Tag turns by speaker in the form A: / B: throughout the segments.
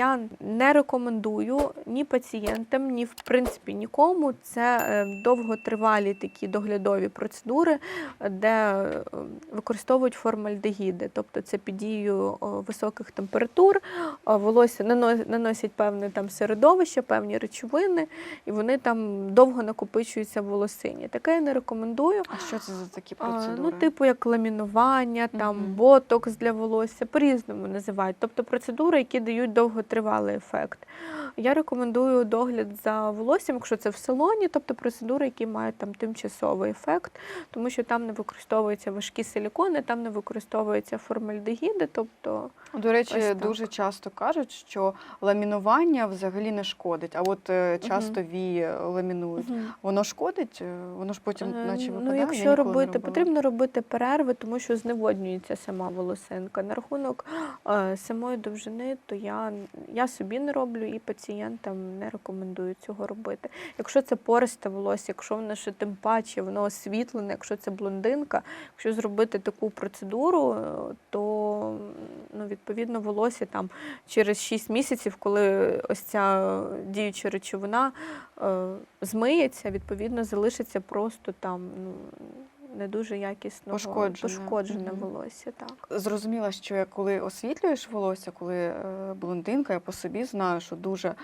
A: Я не рекомендую ні пацієнтам, ні в принципі нікому. Це е, довготривалі такі доглядові процедури, де е, використовують формальдегіди, тобто це під дією високих температур, волосся наносять певне там середовище, певні речовини, і вони там довго накопичуються в волосині. Таке я не рекомендую.
B: А що це за такі процедури?
A: Ну, типу, як ламінування, там
B: Мгм.
A: ботокс для волосся, по-різному називають. Тобто процедури, які дають довготривалий ефект. Я рекомендую догляд за волоссям, якщо це в салоні, тобто процедури, які мають там тимчасовий ефект, тому що там не використовуються важкі силікони, там не використовуються формальдегіди, тобто
B: До речі, дуже часто кажуть, що ламінування взагалі не шкодить. А от е, часто вії ламінують. Воно шкодить, Е, воно ж потім
A: Е,
B: наче
A: Ну,
B: випадає. Я
A: якщо робити, потрібно робити перерви, тому що зневоднюється сама волосинка. На рахунок самої довжини, то я, я собі не роблю і пацієнтам не рекомендую цього робити. Якщо це пористе волосся, якщо воно ще тим паче, воно освітлене, якщо це блондинка, якщо зробити таку процедуру, то ну, відповідно волосся там через 6 місяців, коли ось ця діюча речовина е, змиється, відповідно, залишиться просто там ну, не дуже якісного
B: Пошкоджене.
A: пошкоджене
B: Мгм.
A: волосся. Так.
B: Зрозуміла, що я коли освітлюєш волосся, коли е, блондинка, я по собі знаю, що дуже е,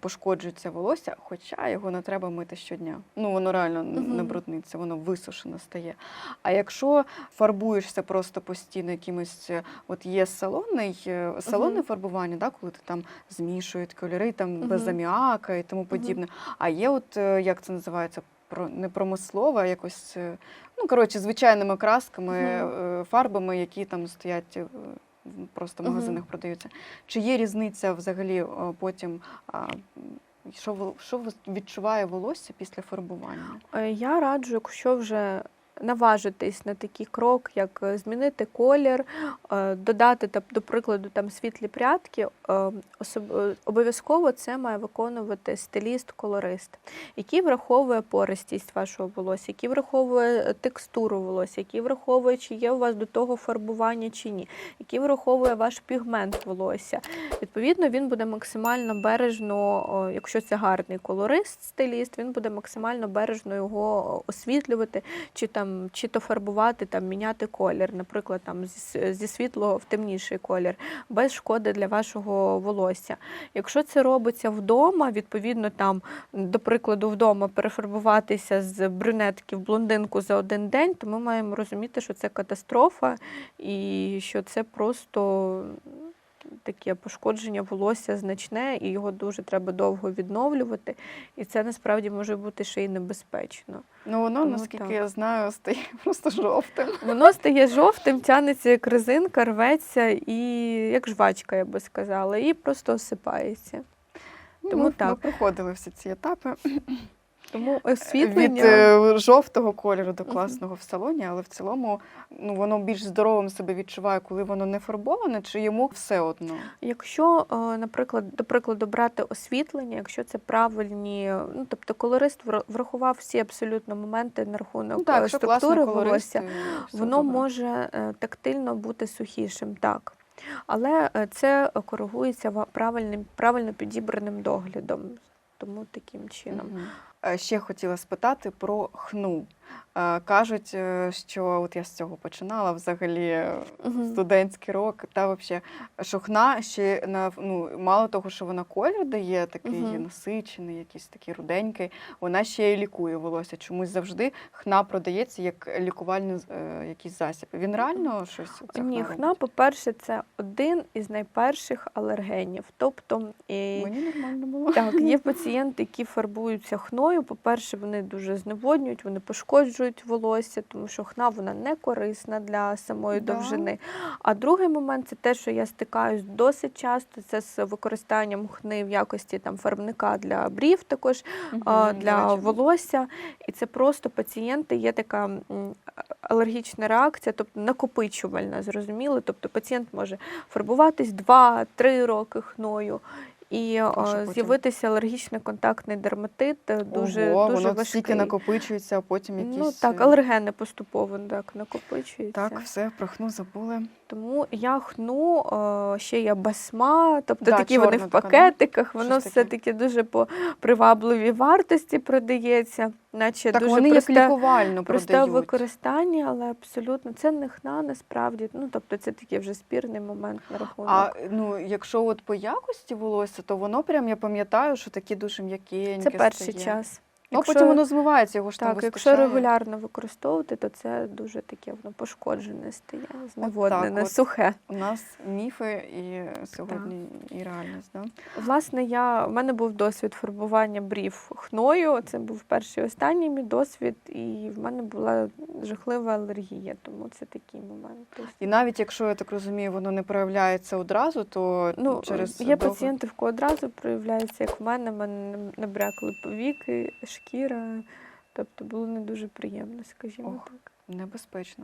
B: пошкоджується волосся, хоча його не треба мити щодня. Ну воно реально н- не брудниться, воно висушене стає. А якщо фарбуєшся просто постійно якимось, е, от є салонний, салонне
A: Мгм.
B: фарбування, да, коли ти там змішують кольори там без
A: Мгм.
B: аміака і тому подібне. А є, от як це називається? Про не промислова, а якось е, ну коротше, звичайними красками,
A: mm
B: -hmm. фарбами, які там стоять Просто в- просто mm
A: -hmm.
B: магазинах продаються. Чи є різниця взагалі е, потім? Що що відчуває волосся після фарбування?
A: Е, Я раджу, якщо вже наважитись на такий крок, як е, змінити колір, е, додати до прикладу там світлі прядки, е, обов'язково це має виконувати стиліст-колорист, який враховує пористість вашого волосся, який враховує текстуру волосся, який враховує, чи є у вас до того фарбування чи ні, який враховує ваш пігмент волосся. Відповідно, він буде максимально бережно, якщо це гарний колорист, стиліст, він буде максимально бережно його освітлювати, чи там чи то фарбувати, там міняти колір, наприклад, там зі світлого в темніший колір, без шкоди для вашого волосся. Якщо це робиться вдома, відповідно, там, до прикладу, вдома перефарбуватися з брюнетки в блондинку за один день, то ми маємо розуміти, що це катастрофа і що це просто таке пошкодження волосся значне, і його дуже треба довго відновлювати. І це насправді може бути ще й небезпечно.
B: Ну воно,
A: Ну,
B: наскільки
A: так.
B: я знаю, стає просто жовтим.
A: Воно стає жовтим, тянеться як резинка, рветься і як жвачка, я би сказала, і просто осипається.
B: Ну,
A: Тому
B: ми, ми проходили всі ці етапи.
A: Тому
B: Від е, жовтого кольору до класного в салоні, але в цілому ну, воно більш здоровим себе відчуває, коли воно не фарбоване, чи йому все одно.
A: Якщо, е, наприклад, до прикладу, брати освітлення, якщо це правильні, ну тобто колорист врахував всі абсолютно моменти на рахунок
B: Ну
A: е,
B: так,
A: структури
B: колорист,
A: волосся, воно
B: добре.
A: може е, тактильно бути сухішим, так. Але е, це коригується правильним, правильно підібраним доглядом. Тому таким чином.
B: Мгм. Е, Ще хотіла спитати про хну. Е, Кажуть, е, що от я з цього починала взагалі
A: Мгм.
B: студентський рок, та взагалі, що ще на ну, мало того, що вона колір дає, такий
A: Мгм.
B: насичений, якийсь такий руденький, вона ще й лікує волосся. Чомусь завжди хна продається як лікувальний е, якийсь засіб. Він реально щось
A: Ні,
B: хна
A: хна, по-перше, це один із найперших алергенів. Тобто, і...
B: Мені нормально було.
A: Так, є пацієнти, які фарбуються хною. По-перше, вони дуже зневоднюють, вони пошкоджують волосся, тому що хна вона не корисна для самої
B: Да.
A: довжини. А другий момент це те, що я стикаюсь досить часто. Це з використанням хни в якості там фарбника для брів, також а, для
B: речі.
A: волосся. І це просто пацієнти, є така алергічна реакція, тобто накопичувальна, зрозуміло. Тобто пацієнт може фарбуватись 2-3 роки хною. І
B: потім?
A: з'явитися алергічний контактний дерматит е, дуже,
B: Ого,
A: дуже
B: воно
A: важкий.
B: стільки накопичується, а потім якісь.
A: Ну так,
B: е,
A: алергени поступово так накопичуються.
B: Так, все, прохну забули.
A: Тому я хну, е, ще є басма, тобто
B: Да,
A: такі вони в пакетиках, воно все-таки дуже по привабливій вартості продається, наче
B: Так
A: дуже
B: вони як лікувально
A: просте в
B: продають.
A: використанні, але абсолютно це не хна насправді. Ну, тобто це такий вже спірний момент на рахунок.
B: А ну, якщо от по якості волосся, то воно прям я пам'ятаю, що такі дуже м'якенькі.
A: це перший
B: стає.
A: час. Якщо-
B: потім воно змивається, його ж там
A: Так, якщо регулярно використовувати, то це дуже таке воно пошкоджене стає, зневоднене, сухе.
B: У нас міфи і сьогодні і реальність, да?
A: Власне, я в мене був досвід фарбування брів хною. Це був перший і останній мій досвід, і в мене була жахлива алергія, тому це такий момент.
B: І навіть якщо я так розумію, воно не проявляється одразу, то
A: Ну,
B: через
A: є
B: довго-
A: пацієнти, в кого одразу проявляється, як в мене, в мене набрякли повіки, шкіра. Тобто було не дуже приємно, скажімо
B: Ох.
A: так.
B: небезпечно.